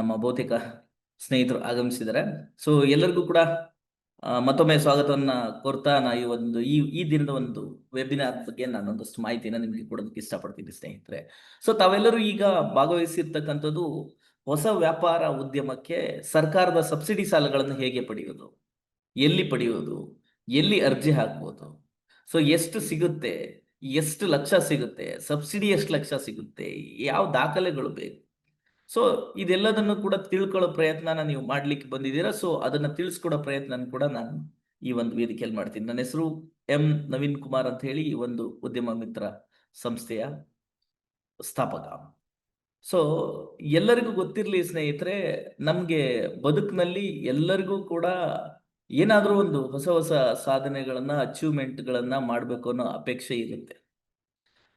ನಮ್ಮ ಬಹುತೇಕ ಸ್ನೇಹಿತರು ಆಗಮಿಸಿದ್ದಾರೆ. ಸೊ ಎಲ್ಲರಿಗೂ ಕೂಡ ಮತ್ತೊಮ್ಮೆ ಸ್ವಾಗತವನ್ನ ಕೊರ್ತಾ ನಾ ಈ ಒಂದು, ಈ ಈ ದಿನದ ಒಂದು ವೆಬಿನಾರ್ ಬಗ್ಗೆ ನಾನು ಒಂದಷ್ಟು ಮಾಹಿತಿನ ನಿಮಗೆ ಕೊಡೋದಕ್ಕೆ ಇಷ್ಟಪಡ್ತೀನಿ ಸ್ನೇಹಿತರೆ. ಸೊ ತಾವೆಲ್ಲರೂ ಈಗ ಭಾಗವಹಿಸಿರ್ತಕ್ಕಂಥದ್ದು ಹೊಸ ವ್ಯಾಪಾರ ಉದ್ಯಮಕ್ಕೆ ಸರ್ಕಾರದ ಸಬ್ಸಿಡಿ ಸಾಲಗಳನ್ನು ಹೇಗೆ ಪಡೆಯೋದು ಎಲ್ಲಿ ಪಡೆಯೋದು ಎಲ್ಲಿ ಅರ್ಜಿ ಹಾಕ್ಬೋದು ಸೊ ಎಷ್ಟು ಸಿಗುತ್ತೆ? ಎಷ್ಟು ಲಕ್ಷ ಸಿಗುತ್ತೆ? ಸಬ್ಸಿಡಿ ಎಷ್ಟು ಲಕ್ಷ ಸಿಗುತ್ತೆ? ಯಾವ ದಾಖಲೆಗಳು ಬೇಕು? ಸೊ ಇದೆಲ್ಲದನ್ನು ಕೂಡ ತಿಳ್ಕೊಳ್ಳೋ ಪ್ರಯತ್ನ ನೀವು ಮಾಡ್ಲಿಕ್ಕೆ ಬಂದಿದ್ದೀರಾ? ಸೊ ಅದನ್ನ ತಿಳಿಸ್ಕೊಡೋ ಪ್ರಯತ್ನ ಕೂಡ ನಾನು ಈ ಒಂದು ವೇದಿಕೆಯಲ್ಲಿ ಮಾಡ್ತೀನಿ. ನನ್ನ ಹೆಸರು ಎಂ ನವೀನ್ ಕುಮಾರ್ ಅಂತ ಹೇಳಿ ಈ ಒಂದು ಉದ್ಯಮ ಮಿತ್ರ ಸಂಸ್ಥೆಯ ಸ್ಥಾಪಕ. ಸೊ ಎಲ್ಲರಿಗೂ ಗೊತ್ತಿರಲಿ ಸ್ನೇಹಿತರೆ, ನಮ್ಗೆ ಬದುಕಿನಲ್ಲಿ ಎಲ್ಲರಿಗೂ ಕೂಡ ಏನಾದರೂ ಒಂದು ಹೊಸ ಹೊಸ ಸಾಧನೆಗಳನ್ನ ಅಚೀವ್ಮೆಂಟ್ಗಳನ್ನ ಮಾಡಬೇಕು ಅನ್ನೋ ಅಪೇಕ್ಷೆ ಇರುತ್ತೆ.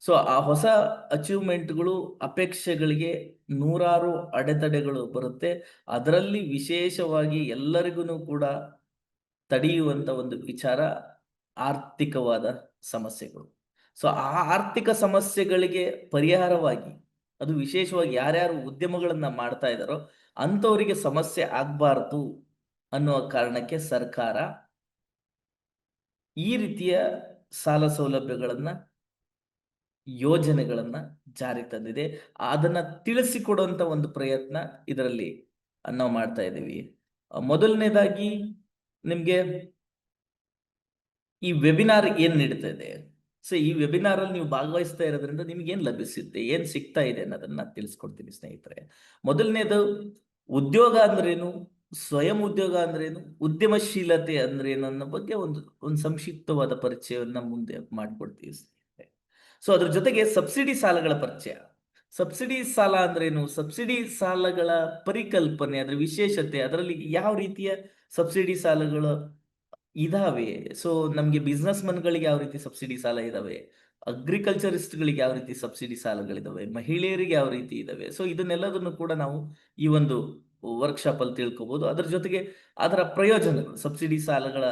ಸೊ ಆ ಹೊಸ ಅಚೀವ್ಮೆಂಟ್ಗಳು ಅಪೇಕ್ಷೆಗಳಿಗೆ ನೂರಾರು ಅಡೆತಡೆಗಳು ಬರುತ್ತೆ. ಅದರಲ್ಲಿ ವಿಶೇಷವಾಗಿ ಎಲ್ಲರಿಗೂ ಕೂಡ ತಡೆಯುವಂತ ಒಂದು ವಿಚಾರ ಆರ್ಥಿಕವಾದ ಸಮಸ್ಯೆಗಳು. ಸೊ ಆ ಆರ್ಥಿಕ ಸಮಸ್ಯೆಗಳಿಗೆ ಪರಿಹಾರವಾಗಿ, ಅದು ವಿಶೇಷವಾಗಿ ಯಾರ್ಯಾರು ಉದ್ಯಮಗಳನ್ನ ಮಾಡ್ತಾ ಇದ್ದಾರೋ ಅಂಥವರಿಗೆ ಸಮಸ್ಯೆ ಆಗ್ಬಾರ್ದು ಅನ್ನುವ ಕಾರಣಕ್ಕೆ ಸರ್ಕಾರ ಈ ರೀತಿಯ ಸಾಲ ಸೌಲಭ್ಯಗಳನ್ನ ಯೋಜನೆಗಳನ್ನ ಜಾರಿ ತಂದಿದೆ. ಅದನ್ನ ತಿಳಿಸಿಕೊಡುವಂತ ಒಂದು ಪ್ರಯತ್ನ ಇದರಲ್ಲಿ ನಾವು ಮಾಡ್ತಾ ಇದ್ದೀವಿ. ಮೊದಲನೇದಾಗಿ ನಿಮ್ಗೆ ಈ ವೆಬಿನಾರ್ ಏನ್ ನೀಡ್ತಾ ಇದೆ? ಸೊ ಈ ವೆಬಿನಾರ್ ಅಲ್ಲಿ ನೀವು ಭಾಗವಹಿಸ್ತಾ ಇರೋದ್ರಿಂದ ನಿಮ್ಗೆ ಏನ್ ಲಭಿಸುತ್ತೆ ಏನ್ ಸಿಗ್ತಾ ಇದೆ ಅನ್ನೋದನ್ನ ತಿಳಿಸ್ಕೊಡ್ತೀನಿ ಸ್ನೇಹಿತರೆ. ಮೊದಲನೇದು ಉದ್ಯೋಗ ಅಂದ್ರೇನು? ಸ್ವಯಂ ಉದ್ಯೋಗ ಅಂದ್ರೇನು? ಉದ್ಯಮಶೀಲತೆ ಅಂದ್ರೇನು ಅನ್ನೋ ಬಗ್ಗೆ ಒಂದು ಒಂದು ಸಂಕ್ಷಿಪ್ತವಾದ ಪರಿಚಯವನ್ನ ಮುಂದೆ ಮಾಡ್ಕೊಡ್ತೀವಿ ಸೊ ಅದ್ರ ಜೊತೆಗೆ ಸಬ್ಸಿಡಿ ಸಾಲಗಳ ಪರಿಚಯ. ಸಬ್ಸಿಡಿ ಸಾಲ ಅಂದ್ರೇನು? ಸಬ್ಸಿಡಿ ಸಾಲಗಳ ಪರಿಕಲ್ಪನೆ, ಅದ್ರ ವಿಶೇಷತೆ, ಅದರಲ್ಲಿ ಯಾವ ರೀತಿಯ ಸಬ್ಸಿಡಿ ಸಾಲಗಳು ಇದಾವೆ? ಸೊ ನಮ್ಗೆ ಬಿಸ್ನೆಸ್ ಮನ್ಗಳಿಗೆ ಯಾವ ರೀತಿ ಸಬ್ಸಿಡಿ ಸಾಲ ಇದಾವೆ? ಅಗ್ರಿಕಲ್ಚರಿಸ್ಟ್ಗಳಿಗೆ ಯಾವ ರೀತಿ ಸಬ್ಸಿಡಿ ಸಾಲಗಳಿದಾವೆ? ಮಹಿಳೆಯರಿಗೆ ಯಾವ ರೀತಿ ಇದಾವೆ? ಸೊ ಇದನ್ನೆಲ್ಲದನ್ನು ಕೂಡ ನಾವು ಈ ಒಂದು ವರ್ಕ್ಶಾಪ್ ಅಲ್ಲಿ ತಿಳ್ಕೊಬಹುದು ಅದ್ರ ಜೊತೆಗೆ ಅದರ ಪ್ರಯೋಜನಗಳು, ಸಬ್ಸಿಡಿ ಸಾಲಗಳ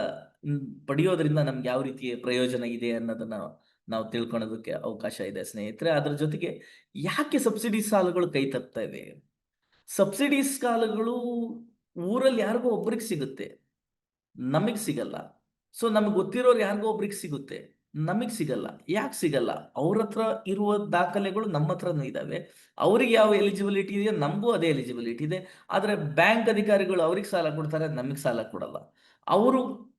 ಪಡೆಯೋದ್ರಿಂದ ನಮ್ಗೆ ಯಾವ ರೀತಿಯ ಪ್ರಯೋಜನ ಇದೆ ಅನ್ನೋದನ್ನ ನಾವು ತಿಳ್ಕೊಳ್ಳೋದಕ್ಕೆ ಅವಕಾಶ ಇದೆ ಸ್ನೇಹಿತರೆ. ಅದರ ಜೊತೆಗೆ ಯಾಕೆ ಸಬ್ಸಿಡಿ ಸಾಲಗಳು ಕೈ ತಪ್ತಾ ಇವೆ? ಸಬ್ಸಿಡಿ ಸಾಲಗಳು ಊರಲ್ಲಿ ಯಾರಿಗೋ ಒಬ್ರಿಗೆ ಸಿಗುತ್ತೆ. ನಮಗೆ ಸಿಗಲ್ಲ. ಸೊ, ನಮಗೆ ಗೊತ್ತಿರೋರು ಯಾರಿಗೋ ಒಬ್ರಿಗೆ ಸಿಗುತ್ತೆ. ನಮಗ್ ಸಿಗಲ್ಲ. ಯಾಕೆ ಸಿಗಲ್ಲ? ಅವ್ರ ಹತ್ರ ಇರುವ ದಾಖಲೆಗಳು ನಮ್ಮ ಹತ್ರನೂ ಇದಾವೆ. ಅವ್ರಿಗೆ ಯಾವ ಎಲಿಜಿಬಿಲಿಟಿ ಇದೆಯೋ ನಮಗೂ ಅದೇ ಎಲಿಜಿಬಿಲಿಟಿ ಇದೆ. ಆದ್ರೆ ಬ್ಯಾಂಕ್ ಅಧಿಕಾರಿಗಳು ಅವ್ರಿಗೆ ಸಾಲ ಕೊಡ್ತಾರೆ, ನಮಗ್ ಸಾಲ ಕೊಡಲ್ಲ. ಅವರು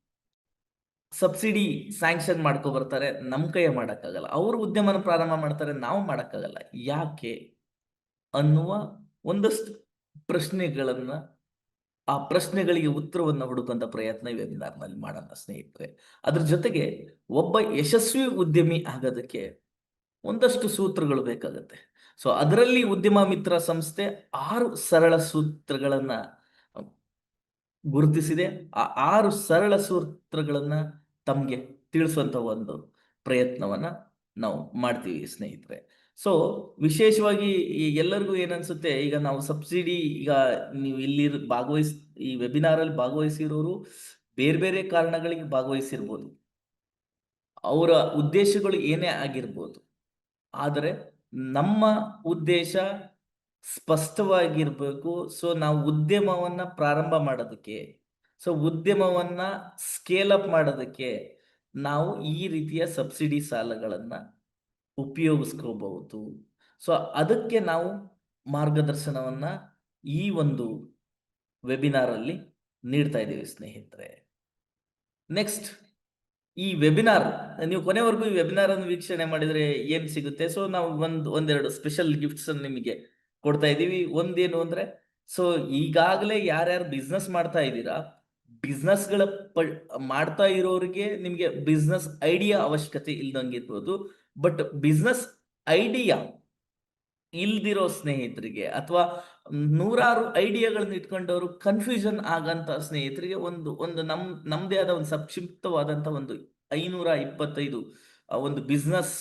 ಸಬ್ಸಿಡಿ ಸ್ಯಾಂಕ್ಷನ್ ಮಾಡ್ಕೊ ಬರ್ತಾರೆ ನಮ್ಮ ಕೈಯ ಮಾಡಕ್ಕಾಗಲ್ಲ. ಅವ್ರು ಉದ್ಯಮನ ಪ್ರಾರಂಭ ಮಾಡ್ತಾರೆ, ನಾವು ಮಾಡೋಕ್ಕಾಗಲ್ಲ. ಯಾಕೆ ಅನ್ನುವ ಒಂದಷ್ಟು ಪ್ರಶ್ನೆಗಳನ್ನ, ಆ ಪ್ರಶ್ನೆಗಳಿಗೆ ಉತ್ತರವನ್ನು ಹುಡುಕುವಂತ ಪ್ರಯತ್ನ ಈ webinar ನಲ್ಲಿ ಮಾಡೋಣ, ಸ್ನೇಹಿತರೆ. ಅದ್ರ ಜೊತೆಗೆ ಒಬ್ಬ ಯಶಸ್ವಿ ಉದ್ಯಮಿ ಆಗೋದಕ್ಕೆ ಒಂದಷ್ಟು ಸೂತ್ರಗಳು ಬೇಕಾಗುತ್ತೆ. ಸೊ, ಅದರಲ್ಲಿ ಉದ್ಯಮ ಮಿತ್ರ ಸಂಸ್ಥೆ ಆರು ಸರಳ ಸೂತ್ರಗಳನ್ನ ಗುರುತಿಸಿದೆ. ಆ ಆರು ಸರಳ ಸೂತ್ರಗಳನ್ನ ತಮ್ಗೆ ತಿಳಿಸುವಂಥ ಒಂದು ಪ್ರಯತ್ನವನ್ನ ನಾವು ಮಾಡ್ತೀವಿ ಸ್ನೇಹಿತರೆ. ಸೊ ವಿಶೇಷವಾಗಿ ಈ ಎಲ್ಲರಿಗೂ ಏನನ್ಸುತ್ತೆ, ಈಗ ನಾವು ಸಬ್ಸಿಡಿ, ಈಗ ನೀವು ಇಲ್ಲಿ ಭಾಗವಹಿಸ್, ಈ ವೆಬಿನಾರ್ ಅಲ್ಲಿ ಭಾಗವಹಿಸಿರೋರು ಬೇರೆ ಬೇರೆ ಕಾರಣಗಳಿಗೆ ಭಾಗವಹಿಸಿರ್ಬೋದು. ಅವರ ಉದ್ದೇಶಗಳು ಏನೇ ಆಗಿರ್ಬೋದು. ಆದರೆ ನಮ್ಮ ಉದ್ದೇಶ ಸ್ಪಷ್ಟವಾಗಿರ್ಬೇಕು. ಸೊ ನಾವು ಉದ್ಯಮವನ್ನ ಪ್ರಾರಂಭ ಮಾಡೋದಕ್ಕೆ ಸೊ ಉದ್ಯಮವನ್ನ ಸ್ಕೇಲ್ ಅಪ್ ಮಾಡೋದಕ್ಕೆ ನಾವು ಈ ರೀತಿಯ ಸಬ್ಸಿಡಿ ಸಾಲಗಳನ್ನ ಉಪಯೋಗಿಸ್ಕೋಬಹುದು. ಸೊ ಅದಕ್ಕೆ ನಾವು ಮಾರ್ಗದರ್ಶನವನ್ನ ಈ ಒಂದು ವೆಬಿನಾರ್ ಅಲ್ಲಿ ನೀಡ್ತಾ ಇದ್ದೀವಿ ಸ್ನೇಹಿತರೆ. ನೆಕ್ಸ್ಟ್ ಈ ವೆಬಿನಾರ್ ನೀವು ಕೊನೆವರೆಗೂ ಈ ವೆಬಿನಾರ್ ಅನ್ನು ವೀಕ್ಷಣೆ ಮಾಡಿದ್ರೆ ಏನ್ ಸಿಗುತ್ತೆ? ಸೊ ನಾವು ಒಂದು, ಒಂದೆರಡು ಸ್ಪೆಷಲ್ ಗಿಫ್ಟ್ಸ್ ಅನ್ನು ನಿಮಗೆ ಕೊಡ್ತಾ ಇದ್ದೀವಿ. ಒಂದೇನು ಅಂದ್ರೆ ಸೊ ಈಗಾಗಲೇ ಯಾರ್ಯಾರು ಬಿಸ್ನೆಸ್ ಮಾಡ್ತಾ ಇದ್ದೀರಾ business ಗಳ ಪ ಮಾಡ್ತಾ ಇರೋರಿಗೆ ನಿಮಗೆ ಬಿಸ್ನೆಸ್ ಐಡಿಯಾ ಅವಶ್ಯಕತೆ ಇಲ್ದಂಗೆ ಇರ್ಬೋದು. ಬಟ್ ಬಿಸ್ನೆಸ್ ಐಡಿಯಾ ಇಲ್ದಿರೋ ಸ್ನೇಹಿತರಿಗೆ ಅಥವಾ ನೂರಾರು ಐಡಿಯಾಗಳನ್ನ ಇಟ್ಕೊಂಡವರು ಕನ್ಫ್ಯೂಷನ್ ಆಗಂತ ಸ್ನೇಹಿತರಿಗೆ ಒಂದು ಒಂದು ನಮ್, ನಮ್ದೇ ಆದ ಒಂದು ಸಂಕ್ಷಿಪ್ತವಾದಂತ ಒಂದು ಐನೂರ ಇಪ್ಪತ್ತೈದು ಒಂದು ಬಿಸ್ನೆಸ್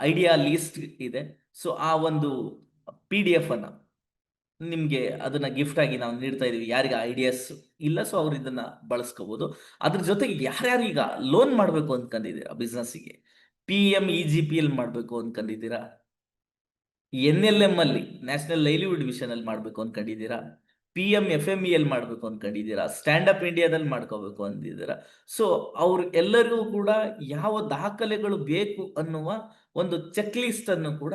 ಐಡಿಯಾ ಲಿಸ್ಟ್ ಇದೆ. ಸೊ ಆ ಒಂದು ಪಿ ಡಿ ಎಫ್ ಅನ್ನ ನಿಮ್ಗೆ ಅದನ್ನ ಗಿಫ್ಟ್ ಆಗಿ ನಾವು ನೀಡ್ತಾ ಇದೀವಿ. ಯಾರಿಗೆ ಐಡಿಯಾಸ್ ಇಲ್ಲ ಸೊ ಅವ್ರು ಇದನ್ನ ಬಳಸ್ಕೋಬಹುದು ಅದ್ರ ಜೊತೆಗೆ ಯಾರ್ಯಾರು ಈಗ ಲೋನ್ ಮಾಡ್ಬೇಕು ಅನ್ಕೊಂಡಿದ್ದೀರಾ ಬಿಸ್ನೆಸ್ಸಿಗೆ P M E G P L ಮಾಡ್ಬೇಕು ಅನ್ಕೊಂಡಿದ್ದೀರಾ? ಎನ್ ಎಲ್ ಎಂ ಅಲ್ಲಿ ನ್ಯಾಷನಲ್ ಲೈವ್ಲಿಹುಡ್ ಮಿಷನ್ ಅಲ್ಲಿ ಮಾಡ್ಬೇಕು ಅನ್ಕೊಂಡಿದ್ದೀರಾ? P M F M E L ಮಾಡ್ಬೇಕು ಅನ್ಕೊಂಡಿದ್ದೀರಾ? ಸ್ಟ್ಯಾಂಡ್ ಅಪ್ ಇಂಡಿಯಾದಲ್ಲಿ ಮಾಡ್ಕೋಬೇಕು ಅಂದಿದ್ದೀರಾ? ಸೊ ಅವ್ರು ಎಲ್ಲರಿಗೂ ಕೂಡ ಯಾವ ದಾಖಲೆಗಳು ಬೇಕು ಅನ್ನುವ ಒಂದು ಚೆಕ್ ಲಿಸ್ಟ್ ಅನ್ನು ಕೂಡ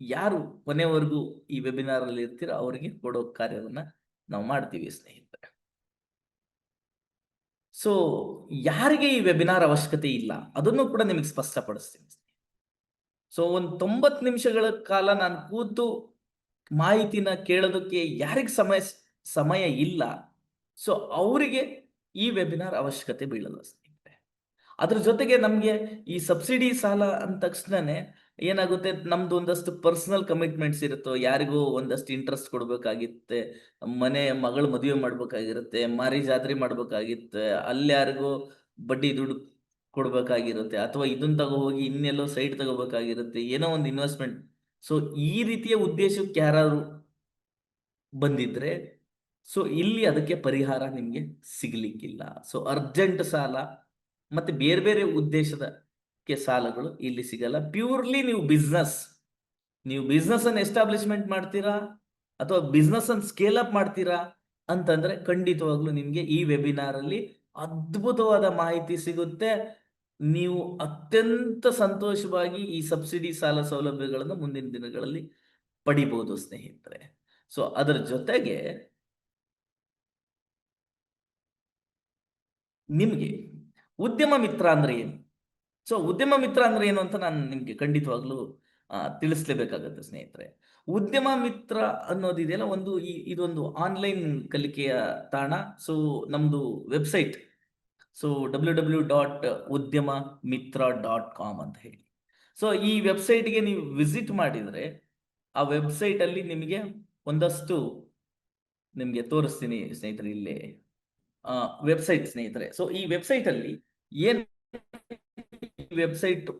ಯಾರು ಕೊನೆವರೆಗೂ ಈ ವೆಬಿನಾರ್ ಅಲ್ಲಿ ಇರ್ತೀರೋ ಅವರಿಗೆ ಕೊಡೋ ಕಾರ್ಯವನ್ನ ನಾವು ಮಾಡ್ತೀವಿ ಸ್ನೇಹಿತರೆ. ಸೊ ಯಾರಿಗೆ ಈ ವೆಬಿನಾರ್ ಅವಶ್ಯಕತೆ ಇಲ್ಲ? ಅದನ್ನು ಕೂಡ ನಿಮಗೆ ಸ್ಪಷ್ಟಪಡಿಸ್ತೀನಿ. ಸೊ ಒಂದು ತೊಂಬತ್ತು ನಿಮಿಷಗಳ ಕಾಲ ನಾನು ಕೂತು ಮಾಹಿತಿನ ಕೇಳೋದಕ್ಕೆ ಯಾರಿಗೆ ಸಮಯ ಸಮಯ ಇಲ್ಲ? ಸೊ ಅವರಿಗೆ ಈ ವೆಬಿನಾರ್ ಅವಶ್ಯಕತೆ ಬೀಳಲ್ಲ ಸ್ನೇಹಿತರೆ ಅದ್ರ ಜೊತೆಗೆ ನಮಗೆ ಈ ಸಬ್ಸಿಡಿ ಸಾಲ ಅಂದ ತಕ್ಷಣನೇ ಏನಾಗುತ್ತೆ? ನಮ್ದು ಒಂದಷ್ಟು ಪರ್ಸನಲ್ ಕಮಿಟ್ಮೆಂಟ್ಸ್ ಇರುತ್ತೋ, ಯಾರಿಗೂ ಒಂದಷ್ಟು ಇಂಟ್ರೆಸ್ಟ್ ಕೊಡ್ಬೇಕಾಗಿತ್ತೆ. ಮನೆ, ಮಗಳು ಮದುವೆ ಮಾಡ್ಬೇಕಾಗಿರುತ್ತೆ ಮಾರಿ ಜಾತ್ರೆ ಮಾಡ್ಬೇಕಾಗಿತ್ತೆ, ಅಲ್ಲಿ ಯಾರಿಗೂ ಬಡ್ಡಿ ದುಡ್ಡು ಕೊಡ್ಬೇಕಾಗಿರುತ್ತೆ, ಅಥವಾ ಇದನ್ನ ತಗೋ ಹೋಗಿ ಇನ್ನೆಲ್ಲೋ ಸೈಟ್ ತಗೋಬೇಕಾಗಿರುತ್ತೆ, ಏನೋ ಒಂದು ಇನ್ವೆಸ್ಟ್ಮೆಂಟ್ ಸೊ ಈ ರೀತಿಯ ಉದ್ದೇಶಕ್ಕೆ ಯಾರಾದ್ರು ಬಂದಿದ್ರೆ ಸೊ ಇಲ್ಲಿ ಅದಕ್ಕೆ ಪರಿಹಾರ ನಿಮಗೆ ಸಿಗ್ಲಿಕ್ಕಿಲ್ಲ. ಸೊ ಅರ್ಜೆಂಟ್ ಸಾಲ, ಮತ್ತೆ ಬೇರೆ ಬೇರೆ ಉದ್ದೇಶದಕ್ಕೆ ಸಾಲಗಳು ಇಲ್ಲಿ ಸಿಗಲ್ಲ. ಪ್ಯೂರ್ಲಿ ನೀವು ಬಿಸ್ನೆಸ್ ನೀವು ಬಿಸ್ನೆಸ್ ಅನ್ನು ಎಸ್ಟಾಬ್ಲಿಷ್ಮೆಂಟ್ ಮಾಡ್ತೀರಾ? ಅಥವಾ ಬಿಸ್ನೆಸ್ ಅನ್ನು ಸ್ಕೇಲ್ ಅಪ್ ಮಾಡ್ತೀರಾ? ಅಂತಂದ್ರೆ ಖಂಡಿತವಾಗ್ಲೂ ನಿಮ್ಗೆ ಈ ವೆಬಿನಾರ್ ಅಲ್ಲಿ ಅದ್ಭುತವಾದ ಮಾಹಿತಿ ಸಿಗುತ್ತೆ. ನೀವು ಅತ್ಯಂತ ಸಂತೋಷವಾಗಿ ಈ ಸಬ್ಸಿಡಿ ಸಾಲ ಸೌಲಭ್ಯಗಳನ್ನು ಮುಂದಿನ ದಿನಗಳಲ್ಲಿ ಪಡಿಬಹುದು ಸ್ನೇಹಿತರೆ. ಸೊ ಅದರ ಜೊತೆಗೆ ನಿಮ್ಗೆ ಉದ್ಯಮ ಮಿತ್ರ ಅಂದ್ರೆ ಏನು? ಸೊ ಉದ್ಯಮ ಮಿತ್ರ ಅಂದ್ರೆ ಏನು ಅಂತ ನಾನು ನಿಮ್ಗೆ ಖಂಡಿತವಾಗ್ಲೂ ತಿಳಿಸ್ಲೇಬೇಕಾಗತ್ತೆ ಸ್ನೇಹಿತರೆ. ಉದ್ಯಮ ಮಿತ್ರ ಅನ್ನೋದಿದೆಯಲ್ಲ ಒಂದು ಈ, ಇದೊಂದು ಆನ್ಲೈನ್ ಕಲಿಕೆಯ ತಾಣ. ಸೊ ನಮ್ದು website. So W W dot Udyama Mitra dot com ಅಂತ ಹೇಳಿ. ಸೊ ಈ ವೆಬ್ಸೈಟ್ಗೆ ನೀವು ವಿಸಿಟ್ ಮಾಡಿದ್ರೆ, ಆ ವೆಬ್ಸೈಟ್ ಅಲ್ಲಿ ನಿಮಗೆ ಒಂದಷ್ಟು ನಿಮಗೆ ತೋರಿಸ್ತೀನಿ ಸ್ನೇಹಿತರೆ ಇಲ್ಲಿ. ವೆಬ್ಸೈಟ್ ಸ್ನೇಹಿತರೆ. ಸೊ ಈ ವೆಬ್ಸೈಟ್ ಅಲ್ಲಿ ಏನ್ ವೆಬ್ಸೈಟ್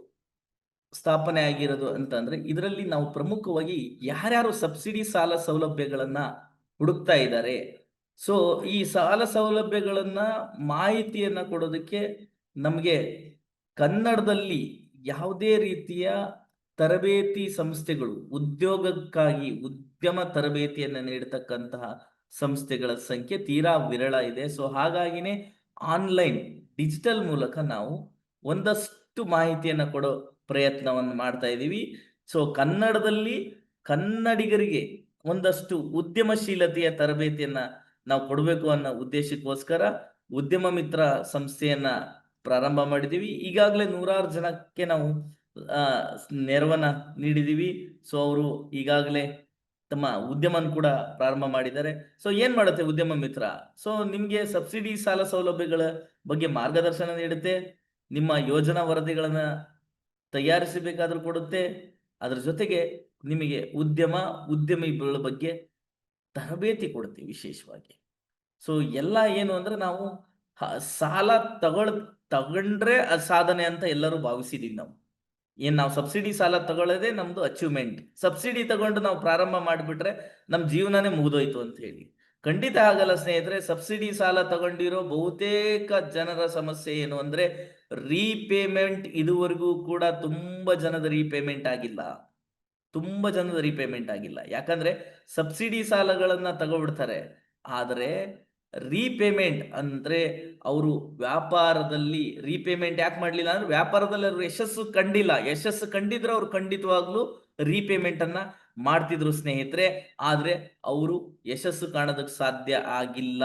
ಸ್ಥಾಪನೆ ಆಗಿರೋದು ಅಂತಂದ್ರೆ, ಇದರಲ್ಲಿ ನಾವು ಪ್ರಮುಖವಾಗಿ ಯಾರ್ಯಾರು ಸಬ್ಸಿಡಿ ಸಾಲ ಸೌಲಭ್ಯಗಳನ್ನ ಹುಡುಕ್ತಾ ಇದ್ದಾರೆ. ಸೊ ಈ ಸಾಲ ಸೌಲಭ್ಯಗಳನ್ನ ಮಾಹಿತಿಯನ್ನ ಕೊಡೋದಕ್ಕೆ ನಮಗೆ ಕನ್ನಡದಲ್ಲಿ ಯಾವುದೇ ರೀತಿಯ ತರಬೇತಿ ಸಂಸ್ಥೆಗಳು, ಉದ್ಯೋಗಕ್ಕಾಗಿ ಉದ್ಯಮ ತರಬೇತಿಯನ್ನು ನೀಡತಕ್ಕಂತಹ ಸಂಸ್ಥೆಗಳ ಸಂಖ್ಯೆ ತೀರಾ ವಿರಳ ಇದೆ. ಸೊ ಹಾಗಾಗಿನೇ ಆನ್ಲೈನ್, ಡಿಜಿಟಲ್ ಮೂಲಕ ನಾವು ಒಂದಷ್ಟು ಮಾಹಿತಿಯನ್ನ ಕೊಡೋ ಪ್ರಯತ್ನವನ್ನು ಮಾಡ್ತಾ ಇದ್ದೀವಿ. ಸೊ ಕನ್ನಡದಲ್ಲಿ ಕನ್ನಡಿಗರಿಗೆ ಒಂದಷ್ಟು ಉದ್ಯಮಶೀಲತೆಯ ತರಬೇತಿಯನ್ನ ನಾವು ಕೊಡಬೇಕು ಅನ್ನೋ ಉದ್ದೇಶಕ್ಕೋಸ್ಕರ ಉದ್ಯಮ ಮಿತ್ರ ಸಂಸ್ಥೆಯನ್ನ ಪ್ರಾರಂಭ ಮಾಡಿದ್ದೀವಿ. ಈಗಾಗಲೇ ನೂರಾರು ಜನಕ್ಕೆ ನಾವು ನೆರವನ್ನ ನೀಡಿದೀವಿ ಸೊ ಅವರು ಈಗಾಗಲೇ ತಮ್ಮ ಉದ್ಯಮನ ಕೂಡ ಪ್ರಾರಂಭ ಮಾಡಿದ್ದಾರೆ. ಸೊ ಏನ್ ಮಾಡುತ್ತೆ ಉದ್ಯಮ ಮಿತ್ರ? ಸೊ ನಿಮ್ಗೆ ಸಬ್ಸಿಡಿ ಸಾಲ ಸೌಲಭ್ಯಗಳ ಬಗ್ಗೆ ಮಾರ್ಗದರ್ಶನ ನೀಡುತ್ತೆ. ನಿಮ್ಮ ಯೋಜನಾ ವರದಿಗಳನ್ನ ತಯಾರಿಸಬೇಕಾದ್ರೂ ಕೊಡುತ್ತೆ. ಅದರ ಜೊತೆಗೆ ನಿಮಗೆ ಉದ್ಯಮ, ಉದ್ಯಮಿಗಳ ಬಗ್ಗೆ ತರಬೇತಿ ಕೊಡುತ್ತೆ ವಿಶೇಷವಾಗಿ. ಸೊ ಎಲ್ಲ ಏನು ಅಂದ್ರೆ ನಾವು ಸಾಲ ತಗೊಳ್, ತಗೊಂಡ್ರೆ ಸಾಧನೆ ಅಂತ ಎಲ್ಲರೂ ಭಾವಿಸಿದೀವಿ ನಾವು. ಏನ್ ನಾವು ಸಬ್ಸಿಡಿ ಸಾಲ ತಗೊಳ್ಳೋದೆ ನಮ್ದು ಅಚೀವ್ಮೆಂಟ್ ಸಬ್ಸಿಡಿ ತಗೊಂಡು ನಾವು ಪ್ರಾರಂಭ ಮಾಡಿಬಿಟ್ರೆ ನಮ್ಮ ಜೀವನನೇ ಮುಗಿದೋಯ್ತು ಅಂತ ಹೇಳಿ. ಖಂಡಿತ ಆಗಲ್ಲ ಸ್ನೇಹಿತರೆ, ಸಬ್ಸಿಡಿ ಸಾಲ ತಗೊಂಡಿರೋ ಬಹುತೇಕ ಜನರ ಸಮಸ್ಯೆ ಏನು ಅಂದ್ರೆ ರೀಪೇಮೆಂಟ್ ಇದುವರೆಗೂ ಕೂಡ ತುಂಬಾ ಜನದ ರೀಪೇಮೆಂಟ್ ಆಗಿಲ್ಲ. ತುಂಬಾ ಜನದ ರೀಪೇಮೆಂಟ್ ಆಗಿಲ್ಲ. ಯಾಕಂದ್ರೆ ಸಬ್ಸಿಡಿ ಸಾಲಗಳನ್ನ ತಗೊಬಿಡ್ತಾರೆ. ಆದರೆ ರೀಪೇಮೆಂಟ್ ಅಂದ್ರೆ ಅವರು ವ್ಯಾಪಾರದಲ್ಲಿ ರೀಪೇಮೆಂಟ್ ಯಾಕೆ ಮಾಡಲಿಲ್ಲ ಅಂದ್ರೆ ವ್ಯಾಪಾರದಲ್ಲಿ ಅವರು ಯಶಸ್ಸು ಕಂಡಿಲ್ಲ. ಯಶಸ್ಸು ಕಂಡಿದ್ರೆ ಅವ್ರು ಖಂಡಿತವಾಗ್ಲೂ ರೀಪೇಮೆಂಟ್ ಅನ್ನ ಮಾಡ್ತಿದ್ರು ಸ್ನೇಹಿತರೆ, ಆದ್ರೆ ಅವರು ಯಶಸ್ಸು ಕಾಣೋದಕ್ಕೆ ಸಾಧ್ಯ ಆಗಿಲ್ಲ.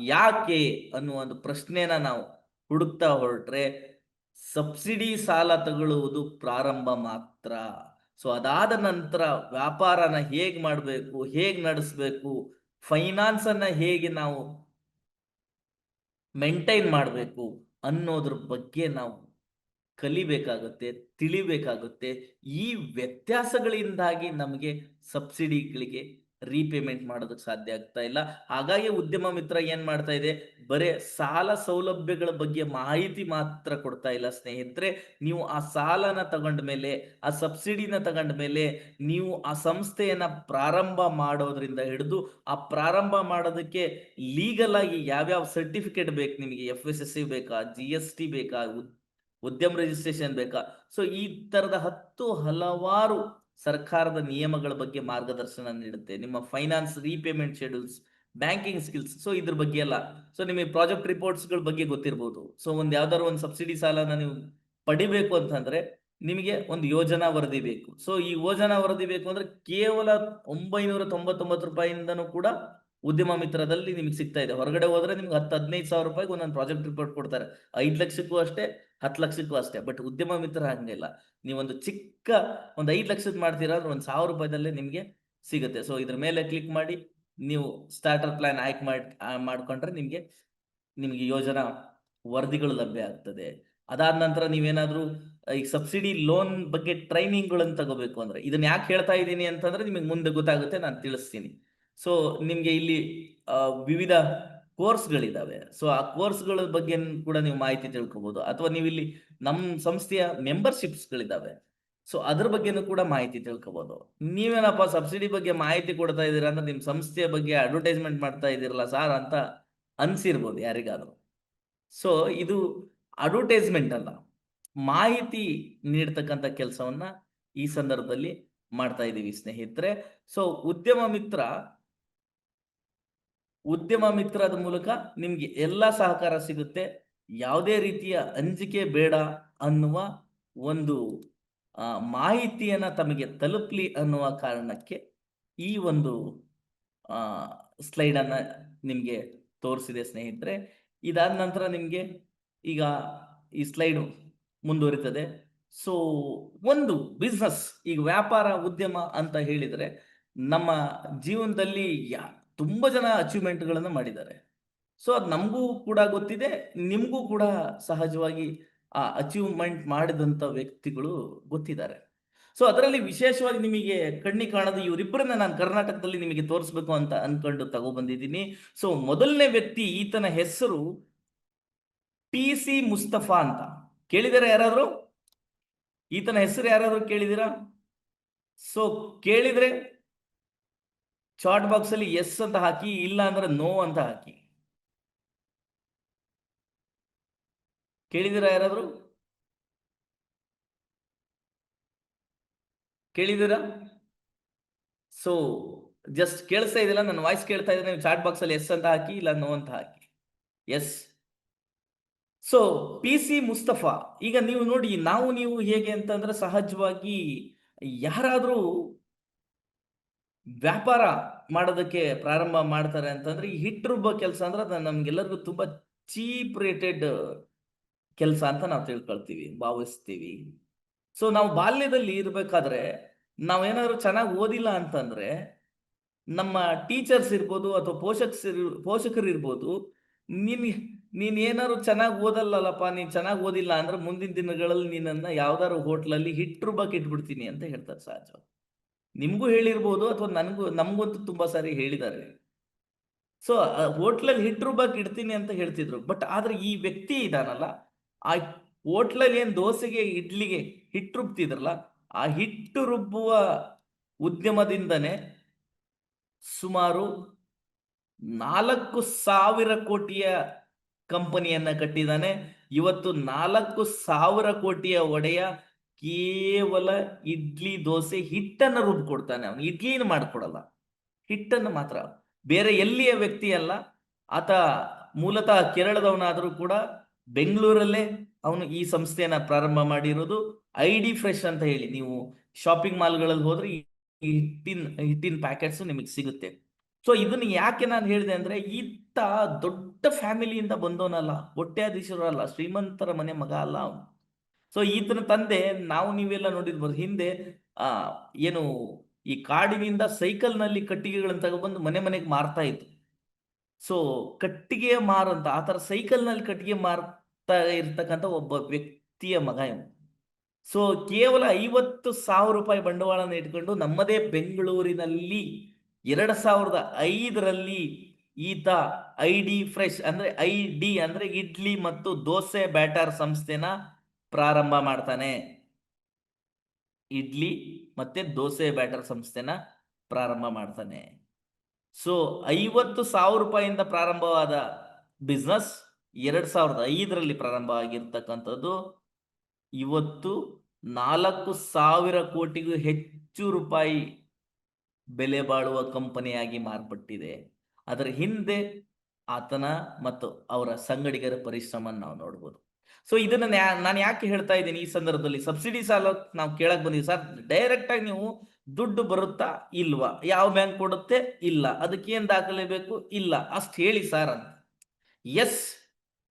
ಯಾಕೆ ಅನ್ನುವ ಒಂದು ಪ್ರಶ್ನೆನ ನಾವು ಹುಡುಕ್ತಾ ಹೊರಟ್ರೆ, ಸಬ್ಸಿಡಿ ಸಾಲ ತಗೊಳ್ಳುವುದು ಪ್ರಾರಂಭ ಮಾತ್ರ. ಸೊ ಅದಾದ ನಂತರ ವ್ಯಾಪಾರನ ಹೇಗ್ ಮಾಡಬೇಕು, ಹೇಗ್ ನಡೆಸಬೇಕು ಫೈನಾನ್ಸ್ ಅನ್ನ ಹೇಗೆ ನಾವು ಮೇಂಟೈನ್ ಮಾಡಬೇಕು ಅನ್ನೋದ್ರ ಬಗ್ಗೆ ನಾವು ಕಲಿಬೇಕಾಗುತ್ತೆ, ತಿಳಿಬೇಕಾಗುತ್ತೆ, ಈ ವ್ಯತ್ಯಾಸಗಳಿಂದಾಗಿ ನಮಗೆ ಸಬ್ಸಿಡಿಗಳಿಗೆ ರೀಪೇಮೆಂಟ್ ಮಾಡೋದಕ್ಕೆ ಸಾಧ್ಯ ಆಗ್ತಾ ಇಲ್ಲ. ಹಾಗಾಗಿ ಉದ್ಯಮ ಮಿತ್ರ ಏನ್ ಮಾಡ್ತಾ ಇದೆ? ಬರೇ ಸಾಲ ಸೌಲಭ್ಯಗಳ ಬಗ್ಗೆ ಮಾಹಿತಿ ಮಾತ್ರ ಕೊಡ್ತಾ ಇಲ್ಲ ಸ್ನೇಹಿತರೆ. ನೀವು ಆ ಸಾಲನ ತಗೊಂಡ ಮೇಲೆ, ಆ ಸಬ್ಸಿಡಿನ ತಗೊಂಡ ಮೇಲೆ ನೀವು ಆ ಸಂಸ್ಥೆಯನ್ನ ಪ್ರಾರಂಭ ಮಾಡೋದ್ರಿಂದ ಹಿಡಿದು ಆ ಪ್ರಾರಂಭ ಮಾಡೋದಕ್ಕೆ ಲೀಗಲ್ ಆಗಿ ಯಾವ್ಯಾವ ಸರ್ಟಿಫಿಕೇಟ್ ಬೇಕು ನಿಮಗೆ? ಎಫ್ ಎಸ್ ಎಸ್ ಸಿ ಬೇಕಾ? ಜಿ ಎಸ್ ಟಿ ಬೇಕಾ? ಉದ್ಯಮ ರಿಜಿಸ್ಟ್ರೇಷನ್ ಬೇಕಾ? ಸೊ ಈ ತರದ ಹತ್ತು ಹಲವಾರು ಸರ್ಕಾರದ ನಿಯಮಗಳ ಬಗ್ಗೆ ಮಾರ್ಗದರ್ಶನ ನೀಡುತ್ತೆ. ನಿಮ್ಮ finance repayment schedules banking skills so ಇದ್ರ ಬಗ್ಗೆ ಎಲ್ಲ. ಸೊ ನಿಮಗೆ ಪ್ರಾಜೆಕ್ಟ್ ರಿಪೋರ್ಟ್ಸ್ಗಳ ಬಗ್ಗೆ ಗೊತ್ತಿರ್ಬೋದು. ಸೊ ಒಂದು ಯಾವ್ದಾದ್ರು ಒಂದು ಸಬ್ಸಿಡಿ ಸಾಲನ ನೀವು ಪಡಿಬೇಕು ಅಂತಂದ್ರೆ ನಿಮಗೆ ಒಂದು ಯೋಜನಾ ವರದಿ ಬೇಕು. ಸೊ ಈ ಯೋಜನಾ ವರದಿ ಬೇಕು ಅಂದ್ರೆ ಕೇವಲ ಒಂಬೈನೂರ ತೊಂಬತ್ತೊಂಬತ್ತು ರೂಪಾಯಿಂದನೂ ಕೂಡ ಉದ್ಯಮ ಮಿತ್ರದಲ್ಲಿ ನಿಮ್ಗೆ ಸಿಗ್ತಾ ಇದೆ. ಹೊರಗಡೆ ಹೋದ್ರೆ ನಿಮ್ಗೆ ಹತ್ತು ಹದಿನೈದು ಸಾವಿರ ರೂಪಾಯಿಗೆ ಒಂದೊಂದು ಪ್ರಾಜೆಕ್ಟ್ ರಿಪೋರ್ಟ್ ಕೊಡ್ತಾರೆ. ಐದು ಲಕ್ಷಕ್ಕೂ ಅಷ್ಟೇ ಹತ್ತು ಲಕ್ಷಕ್ಕೂ ಅಷ್ಟೇ ಬಟ್ ಉದ್ಯಮ ಮಿತ್ರ ಹಂಗಿಲ್ಲ ನೀವೊಂದು ಚಿಕ್ಕ ಒಂದು ಐದು ಲಕ್ಷದ ಮಾಡ್ತೀರಾ ಅಂದ್ರೆ ಒಂದು ಸಾವಿರ ರೂಪಾಯಿದಲ್ಲೇ ನಿಮಗೆ ಸಿಗುತ್ತೆ. ಸೊ ಇದ್ರ ಮೇಲೆ ಕ್ಲಿಕ್ ಮಾಡಿ, ನೀವು ಸ್ಟಾರ್ಟರ್ ಪ್ಲಾನ್ ಆಯ್ಕೆ ಮಾಡಿ ಮಾಡ್ಕೊಂಡ್ರೆ ನಿಮಗೆ ನಿಮಗೆ ಯೋಜನಾ ವರದಿಗಳು ಲಭ್ಯ ಆಗ್ತದೆ. ಅದಾದ ನಂತರ ನೀವೇನಾದ್ರೂ ಈಗ ಸಬ್ಸಿಡಿ ಲೋನ್ ಬಗ್ಗೆ ಟ್ರೈನಿಂಗ್ಗಳನ್ನು ತಗೋಬೇಕು ಅಂದ್ರೆ, ಇದನ್ನ ಯಾಕೆ ಹೇಳ್ತಾ ಇದ್ದೀನಿ ಅಂತಂದ್ರೆ ನಿಮಗೆ ಮುಂದೆ ಗೊತ್ತಾಗುತ್ತೆ, ನಾನು ತಿಳಿಸ್ತೀನಿ. ಸೊ ನಿಮಗೆ ಇಲ್ಲಿ ವಿವಿಧ ಕೋರ್ಸ್ಗಳಿದಾವೆ. ಸೊ ಆ ಕೋರ್ಸ್ಗಳ ಬಗ್ಗೆ ಕೂಡ ನೀವು ಮಾಹಿತಿ ತಿಳ್ಕೊಬಹುದು ಅಥವಾ ನೀವು ಇಲ್ಲಿ ನಮ್ಮ ಸಂಸ್ಥೆಯ ಮೆಂಬರ್ಶಿಪ್ಸ್ಗಳಿದಾವೆ. ಸೊ ಅದ್ರ ಬಗ್ಗೆನೂ ಕೂಡ ಮಾಹಿತಿ ತಿಳ್ಕೊಬಹುದು ನೀವೇನಪ್ಪ ಸಬ್ಸಿಡಿ ಬಗ್ಗೆ ಮಾಹಿತಿ ಕೊಡ್ತಾ ಇದ್ದೀರಾ ಅಂದ್ರೆ ನಿಮ್ಮ ಸಂಸ್ಥೆಯ ಬಗ್ಗೆ ಅಡ್ವರ್ಟೈಸ್ಮೆಂಟ್ ಮಾಡ್ತಾ ಇದ್ದೀರಲ್ಲ ಸಾರ್ ಅಂತ ಅನ್ಸಿರ್ಬೋದು ಯಾರಿಗಾದ್ರೂ. ಸೊ ಇದು ಅಡ್ವರ್ಟೈಸ್ಮೆಂಟ್ ಅಲ್ಲ. ಮಾಹಿತಿ ನೀಡ್ತಕ್ಕಂಥ ಕೆಲಸವನ್ನ ಈ ಸಂದರ್ಭದಲ್ಲಿ ಮಾಡ್ತಾ ಇದ್ದೀವಿ ಸ್ನೇಹಿತರೆ. ಸೊ ಉದ್ಯಮ ಮಿತ್ರ ಉದ್ಯಮ ಮಿತ್ರದ ಮೂಲಕ ನಿಮ್ಗೆ ಎಲ್ಲ ಸಹಕಾರ ಸಿಗುತ್ತೆ. ಯಾವುದೇ ರೀತಿಯ ಅಂಜಿಕೆ ಬೇಡ ಅನ್ನುವ ಒಂದು ಮಾಹಿತಿಯನ್ನ ತಮಗೆ ತಲುಪಲಿ ಅನ್ನುವ ಕಾರಣಕ್ಕೆ ಈ ಒಂದು ಸ್ಲೈಡ್ ಅನ್ನ ನಿಮ್ಗೆ ತೋರಿಸಿದೆ ಸ್ನೇಹಿತರೆ. ಇದಾದ ನಂತರ ನಿಮ್ಗೆ ಈಗ ಈ ಸ್ಲೈಡ್ ಮುಂದುವರಿತದೆ. ಸೊ, ಒಂದು ಬಿಸ್ನೆಸ್, ಈಗ ವ್ಯಾಪಾರ, ಉದ್ಯಮ ಅಂತ ಹೇಳಿದ್ರೆ ನಮ್ಮ ಜೀವನದಲ್ಲಿ ಯಾ ತುಂಬ ಜನ ಅಚೀವ್ಮೆಂಟ್ಗಳನ್ನು ಮಾಡಿದ್ದಾರೆ. ಸೊ ಅದು ನಮಗೂ ಕೂಡ ಗೊತ್ತಿದೆ, ನಿಮಗೂ ಕೂಡ ಸಹಜವಾಗಿ ಆ ಅಚೀವ್ಮೆಂಟ್ ಮಾಡಿದಂಥ ವ್ಯಕ್ತಿಗಳು ಗೊತ್ತಿದ್ದಾರೆ. ಸೊ ಅದರಲ್ಲಿ ವಿಶೇಷವಾಗಿ ನಿಮಗೆ ಕಣ್ಣಿಗೆ ಕಾಣದ ಇವರಿಬ್ಬರನ್ನ ನಾನು ಕರ್ನಾಟಕದಲ್ಲಿ ನಿಮಗೆ ತೋರಿಸ್ಬೇಕು ಅಂತ ಅನ್ಕೊಂಡು ತಗೊಬಂದಿದ್ದೀನಿ. ಸೊ ಮೊದಲನೇ ವ್ಯಕ್ತಿ ಈತನ ಹೆಸರು ಪಿ ಸಿ ಮುಸ್ತಫಾ ಅಂತ. ಕೇಳಿದರೆ ಯಾರಾದರೂ? ಈತನ ಹೆಸರು ಯಾರಾದರೂ ಕೇಳಿದಿರಾ? ಸೊ ಕೇಳಿದ್ರೆ ಚಾಟ್ ಬಾಕ್ಸ್ ಅಲ್ಲಿ ಎಸ್ ಅಂತ ಹಾಕಿ, ಇಲ್ಲ ಅಂದ್ರೆ ನೋ ಅಂತ ಹಾಕಿ. ಕೇಳಿದಿರಾ ಯಾರಾದರೂ? ಕೇಳಿದಿರಾ ಸೊ ಜಸ್ಟ್ ಕೇಳಿಸ್ತಾ ಇದಿಲ್ಲ ನನ್ನ ವಾಯ್ಸ್ ಕೇಳ್ತಾ ಇದ್ರೆ ನೀವು ಚಾಟ್ ಬಾಕ್ಸ್ ಅಲ್ಲಿ ಎಸ್ ಅಂತ ಹಾಕಿ, ಇಲ್ಲ ನೋ ಅಂತ ಹಾಕಿ. S so P C Mustafa ಈಗ ನೀವು ನೋಡಿ, ನಾವು ನೀವು ಹೇಗೆ ಅಂತಂದ್ರೆ ಸಹಜವಾಗಿ ಯಾರಾದ್ರೂ ವ್ಯಾಪಾರ ಮಾಡೋದಕ್ಕೆ ಪ್ರಾರಂಭ ಮಾಡ್ತಾರೆ ಅಂತಂದ್ರೆ ಈ ಹಿಟ್ಟು ರುಬ್ಬೋ ಕೆಲಸ ಅಂದ್ರೆ ಅದು ನಮ್ಗೆಲ್ಲರಿಗೂ ತುಂಬಾ ಚೀಪ್ ರೇಟೆಡ್ ಕೆಲಸ ಅಂತ ನಾವು ತಿಳ್ಕೊಳ್ತೀವಿ, ಭಾವಿಸ್ತೀವಿ. ಸೊ ನಾವು ಬಾಲ್ಯದಲ್ಲಿ ಇರ್ಬೇಕಾದ್ರೆ ನಾವೇನಾದ್ರು ಚೆನ್ನಾಗಿ ಓದಿಲ್ಲ ಅಂತಂದ್ರೆ ನಮ್ಮ ಟೀಚರ್ಸ್ ಇರ್ಬೋದು ಅಥವಾ ಪೋಷಕ್ಸ್ ಪೋಷಕರು ಇರ್ಬೋದು, ನೀನ್ ನೀನ್ ಏನಾದ್ರು ಚೆನ್ನಾಗಿ ಓದಲ್ಲಲ್ಲಪ್ಪ, ನೀನ್ ಚೆನ್ನಾಗಿ ಓದಿಲ್ಲ ಅಂದ್ರೆ ಮುಂದಿನ ದಿನಗಳಲ್ಲಿ ನಿನ್ನನ್ನ ಯಾವ್ದಾದ್ರು ಹೋಟ್ಲಲ್ಲಿ ಹಿಟ್ಟು ರುಬ್ಬಕ್ಕೆ ಇಟ್ಬಿಡ್ತೀನಿ ಅಂತ ಹೇಳ್ತಾರೆ ಸಹಜ ನಿಮ್ಗೂ ಹೇಳಿರ್ಬೋದು ಅಥವಾ ನನಗೂ, ನಮಗಂತೂ ತುಂಬ ಸಾರಿ ಹೇಳಿದ್ದಾರೆ. ಸೊ ಹೋಟ್ಲಲ್ಲಿ ಹಿಟ್ ರುಬ್ಬಕ್ಕೆ ಇಡ್ತೀನಿ ಅಂತ ಹೇಳ್ತಿದ್ರು. ಬಟ್ ಆದ್ರೆ ಈ ವ್ಯಕ್ತಿ ಇದಾನಲ್ಲ, ಆ ಹೋಟ್ಲಲ್ಲಿ ಏನು ದೋಸೆಗೆ, ಇಡ್ಲಿಗೆ ಹಿಟ್ಟು ರುಬ್ತಿದ್ರಲ್ಲ, ಆ ಹಿಟ್ಟು ರುಬ್ಬುವ ಉದ್ಯಮದಿಂದನೇ ಸುಮಾರು ನಾಲ್ಕು ಸಾವಿರ ಕೋಟಿಯ ಕಂಪನಿಯನ್ನ ಕಟ್ಟಿದ್ದಾನೆ. ಇವತ್ತು ನಾಲ್ಕು ಸಾವಿರ ಕೋಟಿಯ ಒಡೆಯ ಕೇವಲ ಇಡ್ಲಿ ದೋಸೆ ಹಿಟ್ಟನ್ನು ರುಬ್ಕೊಡ್ತಾನೆ ಅವನು. ಇಡ್ಲಿನ ಮಾಡ್ಕೊಡಲ್ಲ. ಹಿಟ್ಟನ್ನು ಮಾತ್ರ. ಬೇರೆ ಎಲ್ಲಿಯ ವ್ಯಕ್ತಿ ಅಲ್ಲ. ಆತ ಮೂಲತಃ ಕೇರಳದವನಾದರೂ ಕೂಡ ಬೆಂಗಳೂರಲ್ಲೇ ಅವನು ಈ ಸಂಸ್ಥೆಯನ್ನ ಪ್ರಾರಂಭ ಮಾಡಿರೋದು. ಐ ಡಿ ಫ್ರೆಶ್ ಅಂತ ಹೇಳಿ ನೀವು ಶಾಪಿಂಗ್ ಮಾಲ್ಗಳಲ್ಲಿ ಹೋದ್ರೆ ಈ ಹಿಟ್ಟಿನ ಹಿಟ್ಟಿನ ಪ್ಯಾಕೆಟ್ಸ್ ನಿಮಗೆ ಸಿಗುತ್ತೆ. ಸೊ ಇದನ್ನ ಯಾಕೆ ನಾನು ಹೇಳಿದೆ ಅಂದ್ರೆ ಈತ ದೊಡ್ಡ ಫ್ಯಾಮಿಲಿಯಿಂದ ಬಂದವನಲ್ಲ. ಹೊಟ್ಟೆಯಾಧೀಶರಲ್ಲ ಶ್ರೀಮಂತರ ಮನೆ ಮಗ ಅಲ್ಲ ಅವನು. ಸೊ ಈತನ ತಂದೆ ನಾವು ನೀವೆಲ್ಲ ನೋಡಿದ್ಬೋದು ಹಿಂದೆ, ಆ, ಏನು ಈ ಕಾಡಿನಿಂದ ಸೈಕಲ್ನಲ್ಲಿ ಕಟ್ಟಿಗೆಗಳನ್ನ ತಗೊಬಂದು ಮನೆ ಮನೆಗೆ ಮಾರ್ತಾ ಇತ್ತು ಸೊ ಕಟ್ಟಿಗೆಯ ಮಾರಂತ ಆ ಥರ ಸೈಕಲ್ನಲ್ಲಿ ಕಟ್ಟಿಗೆ ಮಾರ್ತಾ ಇರ್ತಕ್ಕಂಥ ಒಬ್ಬ ವ್ಯಕ್ತಿಯ ಮಗ ಇವನು. ಸೊ ಕೇವಲ ಐವತ್ತು ಸಾವಿರ ರೂಪಾಯಿ ಬಂಡವಾಳನ ಇಟ್ಕೊಂಡು ನಮ್ಮದೇ ಬೆಂಗಳೂರಿನಲ್ಲಿ ಎರಡ್ ಸಾವಿರದ ಐದರಲ್ಲಿ ಈತ ಐ ಡಿ ಫ್ರೆಶ್ ಅಂದ್ರೆ, ಐ ಡಿ ಅಂದ್ರೆ ಇಡ್ಲಿ ಮತ್ತು ದೋಸೆ ಬ್ಯಾಟರ್ ಸಂಸ್ಥೆನ ಪ್ರಾರಂಭ ಮಾಡ್ತಾನೆ. ಇಡ್ಲಿ ಮತ್ತೆ ದೋಸೆ ಬ್ಯಾಟರ್ ಸಂಸ್ಥೆನ ಪ್ರಾರಂಭ ಮಾಡ್ತಾನೆ. ಸೊ, ಐವತ್ತು ಸಾವಿರ ರೂಪಾಯಿಯಿಂದ ಪ್ರಾರಂಭವಾದ ಬಿಸ್ನೆಸ್ ಎರಡ್ ಸಾವಿರದ ಐದರಲ್ಲಿ ಪ್ರಾರಂಭ ಆಗಿರ್ತಕ್ಕಂಥದ್ದು. ಇವತ್ತು ನಾಲ್ಕು ಸಾವಿರ ಕೋಟಿಗೂ ಹೆಚ್ಚು ರೂಪಾಯಿ ಬೆಲೆ ಬಾಳುವ ಕಂಪನಿಯಾಗಿ ಮಾರ್ಪಟ್ಟಿದೆ. ಅದರ ಹಿಂದೆ ಆತನ ಮತ್ತು ಅವರ ಸಂಗಡಿಗರ ಪರಿಶ್ರಮ ನಾವು ನೋಡ್ಬೋದು. ಸೊ ಇದನ್ನ ನಾನು ಯಾಕೆ ಹೇಳ್ತಾ ಇದ್ದೀನಿ ಈ ಸಂದರ್ಭದಲ್ಲಿ? ಸಬ್ಸಿಡಿ ಸಾಲ ನಾವು ಕೇಳಕ್ ಬಂದೀವಿ. ಸರ್ ಡೈರೆಕ್ಟ್ ಆಗಿ ನೀವು ದುಡ್ಡು ಬರುತ್ತಾ ಇಲ್ವಾ? ಯಾವ ಬ್ಯಾಂಕ್ ಕೊಡುತ್ತೆ? ಇಲ್ಲ. ಅದಕ್ಕೆ ಏನ್ ದಾಖಲೆ ಬೇಕು? ಇಲ್ಲ. ಅಷ್ಟು ಹೇಳಿ ಸರ್ ಅಂತ. ಎಸ್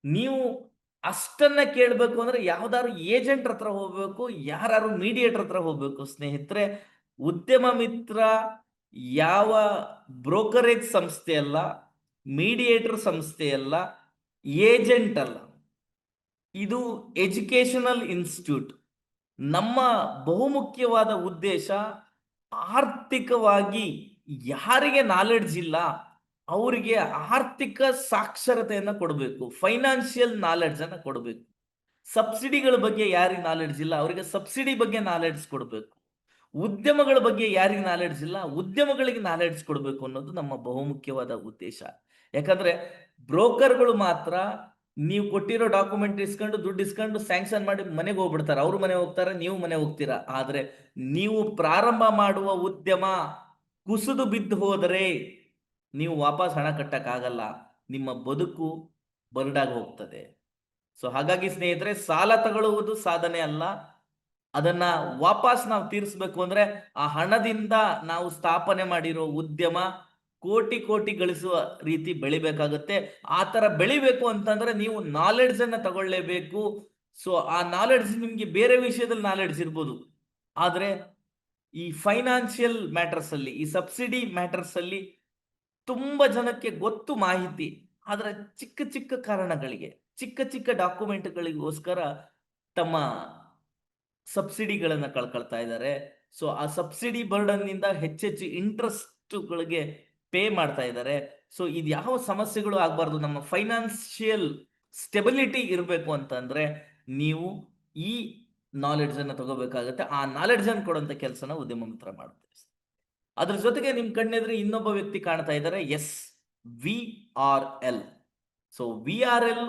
ನೀವು ಅಷ್ಟನ್ನ ಕೇಳಬೇಕು ಅಂದ್ರೆ ಯಾವ್ದಾದ್ರು ಏಜೆಂಟ್ ಹತ್ರ ಹೋಗ್ಬೇಕು ಯಾರು ಮೀಡಿಯೇಟರ್ ಹತ್ರ ಹೋಗ್ಬೇಕು. ಸ್ನೇಹಿತರೆ, ಉದ್ಯಮ ಮಿತ್ರ ಯಾವ ಬ್ರೋಕರೇಜ್ ಸಂಸ್ಥೆ ಅಲ್ಲ ಮೀಡಿಯೇಟರ್ ಸಂಸ್ಥೆ ಅಲ್ಲ ಏಜೆಂಟ್ ಅಲ್ಲ. ಇದು ಎಜುಕೇಶನಲ್ ಇನ್ಸ್ಟಿಟ್ಯೂಟ್. ನಮ್ಮ ಬಹುಮುಖ್ಯವಾದ ಉದ್ದೇಶ ಆರ್ಥಿಕವಾಗಿ ಯಾರಿಗೆ ನಾಲೆಡ್ಜ್ ಇಲ್ಲ, ಅವರಿಗೆ ಆರ್ಥಿಕ ಸಾಕ್ಷರತೆಯನ್ನು ಕೊಡಬೇಕು ಫೈನಾನ್ಷಿಯಲ್ ನಾಲೆಡ್ಜ್ ಅನ್ನು ಕೊಡಬೇಕು. ಸಬ್ಸಿಡಿಗಳ ಬಗ್ಗೆ ಯಾರಿಗೆ ನಾಲೆಡ್ಜ್ ಇಲ್ಲ, ಅವರಿಗೆ ಸಬ್ಸಿಡಿ ಬಗ್ಗೆ ನಾಲೆಡ್ಜ್ ಕೊಡಬೇಕು. ಉದ್ಯಮಗಳ ಬಗ್ಗೆ ಯಾರಿಗೆ ನಾಲೆಡ್ಜ್ ಇಲ್ಲ, ಉದ್ಯಮಗಳಿಗೆ ನಾಲೆಡ್ಜ್ ಕೊಡಬೇಕು ಅನ್ನೋದು ನಮ್ಮ ಬಹುಮುಖ್ಯವಾದ ಉದ್ದೇಶ. ಯಾಕಂದ್ರೆ ಬ್ರೋಕರ್ಗಳು ಮಾತ್ರ ನೀವು ಕೊಟ್ಟಿರೋ ಡಾಕ್ಯುಮೆಂಟ್ ಇಸ್ಕೊಂಡು ದುಡ್ಡು ಇಸ್ಕೊಂಡು ಸ್ಯಾಂಕ್ಷನ್ ಮಾಡಿ ಮನೆಗೆ ಹೋಗ್ಬಿಡ್ತಾರೆ. ಅವ್ರ ಮನೆ ಹೋಗ್ತಾರೆ, ನೀವು ಮನೆ ಹೋಗ್ತೀರಾ? ಆದ್ರೆ ನೀವು ಪ್ರಾರಂಭ ಮಾಡುವ ಉದ್ಯಮ ಕುಸಿದು ಬಿದ್ದು ಹೋದರೆ ನೀವು ವಾಪಸ್ ಹಣ ಕಟ್ಟಕ್ಕಾಗಲ್ಲ. ನಿಮ್ಮ ಬದುಕು ಬರಡಾಗಿ ಹೋಗ್ತದೆ. ಸೊ ಹಾಗಾಗಿ ಸ್ನೇಹಿತರೆ, ಸಾಲ ತಗೊಳ್ಳುವುದು ಸಾಧನೆ ಅಲ್ಲ. ಅದನ್ನ ವಾಪಸ್ ನಾವು ತೀರಿಸ್ಬೇಕು ಅಂದ್ರೆ ಆ ಹಣದಿಂದ ನಾವು ಸ್ಥಾಪನೆ ಮಾಡಿರೋ ಉದ್ಯಮ ಕೋಟಿ ಕೋಟಿ ಗಳಿಸುವ ರೀತಿ ಬೆಳಿಬೇಕಾಗುತ್ತೆ. ಆ ತರ ಬೆಳಿಬೇಕು ಅಂತಂದ್ರೆ ನೀವು ನಾಲೆಡ್ಜ್ ಅನ್ನ ತಗೊಳ್ಳೇಬೇಕು. ಸೊ ಆ ನಾಲೆಡ್ಜ್ ನಿಮ್ಗೆ ಬೇರೆ ವಿಷಯದಲ್ಲಿ ನಾಲೆಡ್ಜ್ ಇರ್ಬೋದು. ಆದ್ರೆ ಈ ಫೈನಾನ್ಷಿಯಲ್ ಮ್ಯಾಟರ್ಸ್ ಅಲ್ಲಿ, ಈ ಸಬ್ಸಿಡಿ ಮ್ಯಾಟರ್ಸ್ ಅಲ್ಲಿ ತುಂಬಾ ಜನಕ್ಕೆ ಗೊತ್ತು ಮಾಹಿತಿ. ಆದ್ರೆ ಚಿಕ್ಕ ಚಿಕ್ಕ ಕಾರಣಗಳಿಗೆ, ಚಿಕ್ಕ ಚಿಕ್ಕ ಡಾಕ್ಯುಮೆಂಟ್ಗಳಿಗೋಸ್ಕರ ತಮ್ಮ ಸಬ್ಸಿಡಿಗಳನ್ನ ಕಳ್ಕೊಳ್ತಾ ಇದ್ದಾರೆ ಸೊ ಆ ಸಬ್ಸಿಡಿ ಬರ್ಡನ್ನಿಂದ ಹೆಚ್ಚೆಚ್ಚು ಇಂಟ್ರೆಸ್ಟ್ಗಳಿಗೆ ಪೇ ಮಾಡ್ತಾ ಇದ್ದಾರೆ. ಸೊ ಇದು ಯಾವ ಸಮಸ್ಯೆಗಳು ಆಗಬಾರ್ದು, ನಮ್ಮ ಫೈನಾನ್ಷಿಯಲ್ ಸ್ಟೆಬಿಲಿಟಿ ಇರಬೇಕು ಅಂತಂದ್ರೆ, ನೀವು ಈ ನಾಲೆಡ್ಜ್ ಅನ್ನು ತಗೋಬೇಕಾಗತ್ತೆ. ಆ ನಾಲೆಡ್ಜ್ ಅನ್ನು ಕೊಡುವಂತ ಕೆಲಸನ ಉದ್ಯಮ ಮಿತ್ರ ಮಾಡುತ್ತೆ ಅದ್ರ ಜೊತೆಗೆ ನಿಮ್ ಕಣ್ಣೆದ್ರೆ ಇನ್ನೊಬ್ಬ ವ್ಯಕ್ತಿ ಕಾಣ್ತಾ ಇದ್ದಾರೆ. S V R L so V R L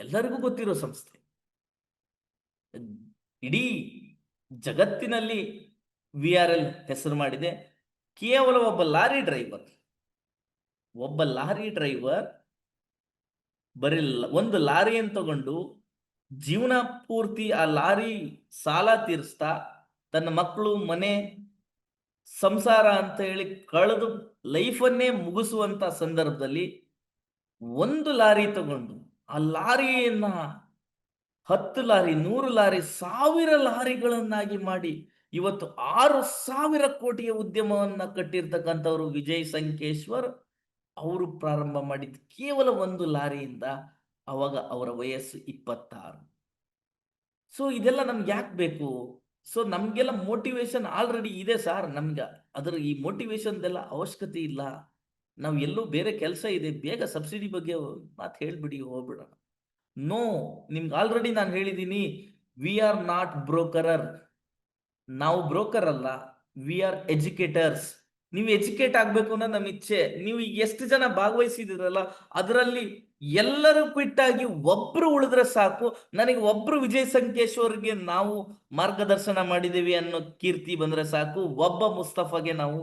ಎಲ್ಲರಿಗೂ ಗೊತ್ತಿರೋ ಸಂಸ್ಥೆ. ಇಡೀ ಜಗತ್ತಿನಲ್ಲಿ ವಿ ಆರ್ ಎಲ್ ಹೆಸರು ಮಾಡಿದೆ. ಕೇವಲ ಒಬ್ಬ ಲಾರಿ ಡ್ರೈವರ್, ಒಬ್ಬ ಲಾರಿ ಡ್ರೈವರ್ ಬರೀ ಒಂದು ಲಾರಿಯನ್ನು ತಗೊಂಡು ಜೀವನ ಪೂರ್ತಿ ಆ ಲಾರಿ ಸಾಲ ತೀರಿಸ್ತಾ ತನ್ನ ಮಕ್ಕಳು, ಮನೆ, ಸಂಸಾರ ಅಂತ ಹೇಳಿ ಕಳೆದು ಲೈಫನ್ನೇ ಮುಗಿಸುವಂತ ಸಂದರ್ಭದಲ್ಲಿ ಒಂದು ಲಾರಿ ತಗೊಂಡು ಆ ಲಾರಿಯನ್ನ ಹತ್ತು ಲಾರಿ, ನೂರು ಲಾರಿ, ಸಾವಿರ ಲಾರಿಗಳನ್ನಾಗಿ ಮಾಡಿ ಇವತ್ತು ಆರು ಸಾವಿರ ಕೋಟಿಯ ಉದ್ಯಮವನ್ನ ಕಟ್ಟಿರ್ತಕ್ಕಂಥವ್ರು ವಿಜಯ್ ಸಂಕೇಶ್ವರ್, ಅವರು ಪ್ರಾರಂಭ ಮಾಡಿದ ಕೇವಲ ಒಂದು ಲಾರಿಯಿಂದ ಅವಾಗ ಅವರ ವಯಸ್ಸು ಇಪ್ಪತ್ತಾರು. ಸೊ ಇದೆಲ್ಲ ನಮ್ಗೆ ಯಾಕೆ ಬೇಕು? ಸೊ ನಮಗೆಲ್ಲ ಮೋಟಿವೇಶನ್ ಆಲ್ರೆಡಿ ಇದೆ ಸರ್ ನಮ್ಗೆ. ಅದರ ಈ ಮೋಟಿವೇಶನ್ ಎಲ್ಲ ಅವಶ್ಯಕತೆ ಇಲ್ಲ. ನಾವು ಎಲ್ಲೂ ಬೇರೆ ಕೆಲಸ ಇದೆ, ಬೇಗ ಸಬ್ಸಿಡಿ ಬಗ್ಗೆ ಮಾತು ಹೇಳ್ಬಿಡಿ, ಹೋಗ್ಬಿಡೋಣ. ನೋ ನಿಮ್ಗೆ ಆಲ್ರೆಡಿ ನಾನು ಹೇಳಿದ್ದೀನಿ ವಿ ಆರ್ ನಾಟ್ ಬ್ರೋಕರರ್ ನಾವು ಬ್ರೋಕರ್ ಅಲ್ಲ ವಿ ಆರ್ ಎಜುಕೇಟರ್ಸ್ ನೀವು ಎಜುಕೇಟ್ ಆಗ್ಬೇಕು ಅನ್ನೋ ನಮ್ಮ ಇಚ್ಛೆ. ನೀವು ಈಗ ಎಷ್ಟು ಜನ ಭಾಗವಹಿಸಿದಿರಲ್ಲ, ಅದರಲ್ಲಿ ಎಲ್ಲರೂ ಕ್ವಿಟ್ ಆಗಿ ಒಬ್ರು ಉಳಿದ್ರೆ ಸಾಕು. ನನಗೆ ಒಬ್ರು ವಿಜಯ್ ಸಂಕೇಶ್ವರ್ಗೆ ನಾವು ಮಾರ್ಗದರ್ಶನ ಮಾಡಿದೀವಿ ಅನ್ನೋ ಕೀರ್ತಿ ಬಂದ್ರೆ ಸಾಕು. ಒಬ್ಬ ಮುಸ್ತಫಾಗೆ ನಾವು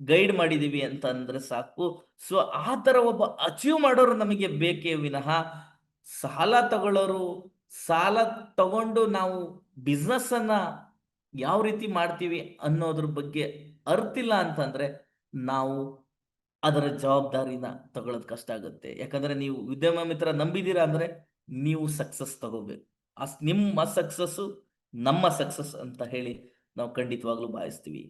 ಗೈಡ್ ಮಾಡಿದೀವಿ ಅಂತ ಅಂದ್ರೆ ಸಾಕು. ಸೊ ಆ ತರ ಒಬ್ಬ ಅಚೀವ್ ಮಾಡೋರು ನಮಗೆ ಬೇಕೇ ವಿನಃ ಸಾಲ ತಗೊಳ್ಳೋರು, ಸಾಲ ತಗೊಂಡು ನಾವು ಬಿಸ್ನೆಸ್ ಅನ್ನ ಯಾವ ರೀತಿ ಮಾಡ್ತೀವಿ ಅನ್ನೋದ್ರ ಬಗ್ಗೆ ಅರ್ತಿಲ್ಲ ಅಂತಂದ್ರೆ ನಾವು ಅದರ ಜವಾಬ್ದಾರಿನ ತಗೊಳ್ಳೋದು ಕಷ್ಟ ಆಗುತ್ತೆ. ಯಾಕಂದ್ರೆ ನೀವು ಉದ್ಯಮ ಮಿತ್ರ ನಂಬಿದ್ದೀರಾ ಅಂದ್ರೆ ನೀವು ಸಕ್ಸಸ್ ತಗೋಬೇಕು. ಆ ನಿಮ್ಮ ಸಕ್ಸಸ್ಸು ನಮ್ಮ ಸಕ್ಸಸ್ ಅಂತ ಹೇಳಿ ನಾವು ಖಂಡಿತವಾಗ್ಲೂ ಭಾವಿಸ್ತೀವಿ